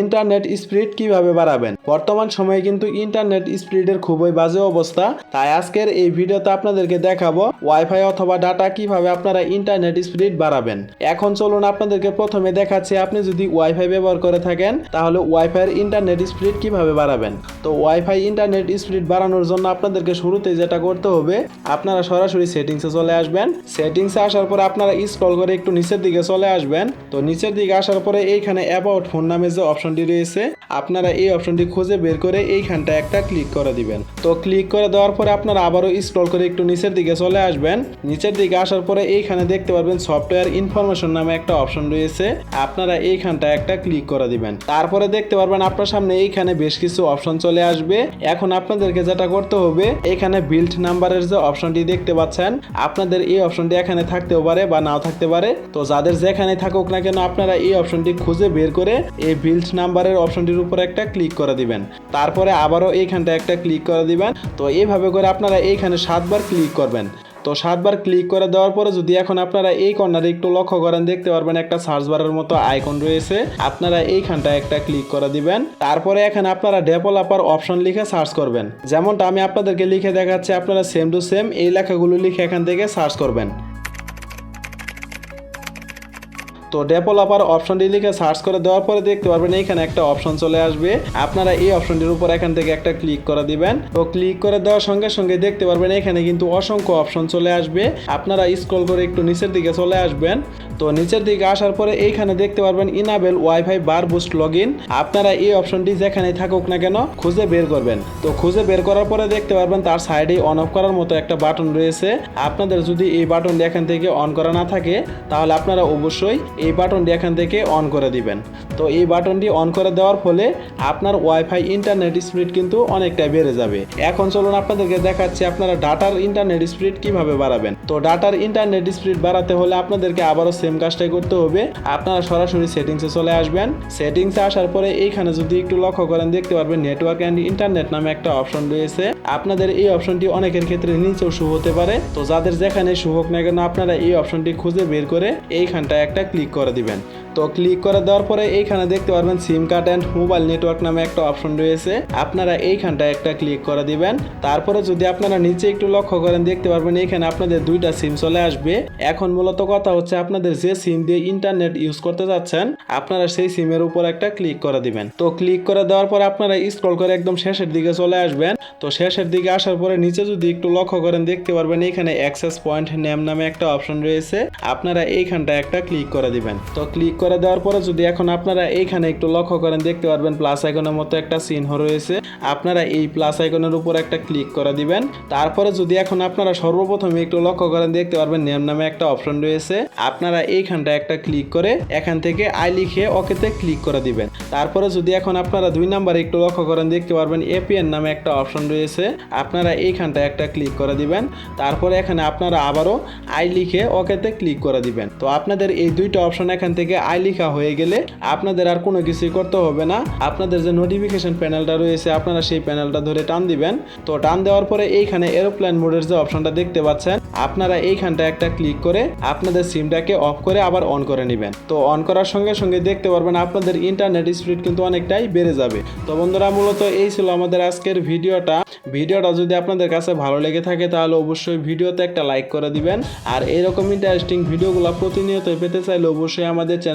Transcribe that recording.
Internet speed কীভাবে বাড়াবেন? বর্তমান সময়ে কিন্তু ইন্টারনেট স্পিডের খুবই বাজে অবস্থা। তাই আজকের এই ভিডিওতে আপনাদেরকে দেখাবো ওয়াইফাই অথবা ডাটা কীভাবে আপনারা ইন্টারনেট স্পিড বাড়াবেন। এখন চলুন আপনাদেরকে প্রথমে দেখাচ্ছি, আপনি যদি ওয়াইফাই ব্যবহার করে থাকেন, তাহলে ওয়াইফাইয়ের ইন্টারনেট স্পিড কীভাবে বাড়াবেন? তো ওয়াইফাই ইন্টারনেট স্পিড বাড়ানোর জন্য আপনাদেরকে শুরুতে যেটা করতে হবে, আপনারা সরাসরি সেটিংসে চলে আসবেন। সেটিংসে আসার পরে আপনারা স্ক্রল করে একটু নিচের দিকে চলে আসবেন। তো নিচের দিকে আসার পরে এইখানে অ্যাবাউট ফোন নামে যে অপশনটি রয়েছে। আপনারা এই অপশনটি খুঁজে বের করে এইখানটা একটা ক্লিক করে দিবেন। তো ক্লিক করে দেওয়ার পরে আপনারা আবারও স্ক্রল করে একটু নিচের দিকে চলে আসবেন। নিচের দিকে আসার পরে এইখানে দেখতে পারবেন সফটওয়্যার ইনফরমেশন নামে একটা অপশন রয়েছে। আপনারা এইখানটা একটা ক্লিক করে দিবেন। তারপরে দেখতে পারবেন আপনার সামনে এইখানে বেশ কিছু অপশন চলে আসবে। এখন আপনাদেরকে যেটা করতে হবে, এখানে বিল্ড নাম্বারের যে অপশনটি দেখতে পাচ্ছেন, আপনাদের এই অপশনটি এখানে থাকতেও পারে বা নাও থাকতে পারে। তো যাদের যেখানে থাকুক না কেন, আপনারা এই অপশনটি খুঁজে বের করে এই বিল্ড নাম্বারের অপশনটির উপর একটা ক্লিক করে দিবেন। তারপরে আবারও এইখানটা একটা ক্লিক করে দিবেন। তো এইভাবে করে আপনারা এইখানে সাতবার ক্লিক করবেন। তো সাতবার ক্লিক করে দেওয়ার পরে যদি এখন আপনারা এই কর্নারে একটু লক্ষ্য করেন, দেখতে পারবেন একটা সার্চ বারের মতো আইকন রয়েছে। আপনারা এইখানটা একটা ক্লিক করে দিবেন। তারপরে এখানে আপনারা ডেভেলপার অপশন লিখে সার্চ করবেন। যেমনটা আমি আপনাদেরকে লিখে দেখাচ্ছি, আপনারা সেম টু সেম এই লেখাগুলো লিখে এখান থেকে সার্চ করবেন। তো ডেভেলপার অপশনটি লিখে সার্চ করে দেওয়ার পরে দেখতে পারবেন এখানে একটা অপশন চলে আসবে। আপনারা এই অপশনটির উপর এখান থেকে একটা ক্লিক করে দিবেন। তো ক্লিক করে দেওয়ার সঙ্গে সঙ্গে দেখতে পারবেন এখানে কিন্তু অসংখ্য অপশন চলে আসবে। আপনারা স্ক্রল করে একটু নিচের দিকে চলে আসবেন। তো নিচের দিকে আসার পরে এইখানে দেখতে পারবেন enable WiFi bar boost log আপনারা এই অপশনটি যেখানে থাকুক না কেন খুঁজে বের করবেন। তো খুঁজে বের করার পরে দেখতে পারবেন তার সাইডে অন অফ করার মতো একটা বাটন রয়েছে। আপনাদের যদি এই বাটনটি এখান থেকে অন করা না থাকে, তাহলে আপনারা অবশ্যই এই বাটনটি এখান থেকে অন করে দিবেন। তো এই বাটনটি অন করে দেওয়ার ফলে আপনার ওয়াইফাই ইন্টারনেট স্পিড কিন্তু অনেকটাই বেড়ে যাবে। এখন চলুন আপনাদেরকে দেখাচ্ছি আপনারা ডাটার ইন্টারনেট স্পিড কীভাবে বাড়াবেন। তো ডাটার ইন্টারনেট স্পিড বাড়াতে হলে আপনাদেরকে আবারও সেম কাজটাই করতে হবে। আপনারা সরাসরি সেটিংসে চলে আসবেন। সেটিংসে আসার পরে এইখানে যদি একটু লক্ষ্য করেন, দেখতে পারবেন নেটওয়ার্ক অ্যান্ড ইন্টারনেট নামে একটা অপশন রয়েছে। আপনাদের এই অপশনটি অনেকের ক্ষেত্রে নিচেও শু হতে পারে। তো যাদের যেখানে শু হোক না কেন, আপনারা এই অপশনটি খুঁজে বের করে এইখানটায় একটা ক্লিক করে দিবেন। তো ক্লিক করে দেওয়ার পরে এইখানে দেখতে পারবেন SIM card and mobile network নামে একটা অপশন রয়েছে। আপনারা এইখানটায় একটা ক্লিক করে দিবেন। তারপরে যদি আপনারা নিচে একটু লক্ষ্য করেন, দেখতে পারবেন এইখানে আপনাদের দুইটা সিম চলে আসবে। এখন মূলত কথা হচ্ছে আপনাদের যে সিম দিয়ে ইন্টারনেট ইউজ করতে যাচ্ছেন, আপনারা সেই সিমের উপর একটা ক্লিক করে দিবেন। তো ক্লিক করে দেওয়ার পরে আপনারা স্ক্রল করে একদম শেষের দিকে চলে আসবেন। তো শেষের দিকে আসার পরে নিচে যদি একটু লক্ষ্য করেন, দেখতে পারবেন এখানে অ্যাক্সেস পয়েন্ট নেম নামে একটা অপশন রয়েছে। আপনারা এইখানটা একটা ক্লিক করে দিবেন। তো ক্লিক করে দেওয়ার পরে যদি এখন আপনারা এইখানে একটু লক্ষ্য করেন, দেখতে পারবেন প্লাস আইকনের মতো একটা চিহ্ন রয়েছে। আপনারা এই প্লাস আইকনের উপর একটা ক্লিক করে দিবেন। তারপরে যদি এখন আপনারা সর্বপ্রথমে একটু লক্ষ্য করেন, দেখতে পারবেন নেম নামে একটা অপশন রয়েছে। আপনারা এইখানটা একটা ক্লিক করে এখান থেকে আই লিখে ওকেতে ক্লিক করে দিবেন। তারপরে যদি এখন আপনারা দুই নাম্বারে একটু লক্ষ্য করেন, দেখতে পারবেন এপিএন নামে একটা অপশন রয়েছে। আপনারা এইখানটা একটা ক্লিক করে দিবেন। তারপরে এখানে আপনারা আবারও আই লিখে ওকেতে ক্লিক করে দিবেন। তো আপনাদের এই দুইটা অপশন এখান থেকে আই লিখা হয়ে গেলে আপনাদের আর কোনো কিছুই করতে হবে না। আপনাদের যে নোটিফিকেশন প্যানেলটা রয়েছে, আপনারা সেই প্যানেলটা ধরে টান দিবেন। তো টান দেওয়ার পরে এইখানে এরোপ্লেন মোডের যে অপশনটা দেখতে পাচ্ছেন, আপনারা এইখানটা একটা ক্লিক করে আপনাদের সিমটাকে অফ করে আবার অন করে নেবেন। তো অন করার সঙ্গে সঙ্গে দেখতে পারবেন আপনাদের ইন্টারনেট স্পিড কিন্তু অনেকটাই বেড়ে যাবে। তো বন্ধুরা, মূলত এই ছিল আমাদের আজকের ভিডিওটা। ভিডিওটা যদি আপনাদের কাছে ভালো লেগে থাকে, তাহলে অবশ্যই ভিডিওতে একটা লাইক করে দিবেন। আর এরকম ইন্টারেস্টিং ভিডিওগুলো প্রতিনিয়ত পেতে চাইলে অবশ্যই আমাদের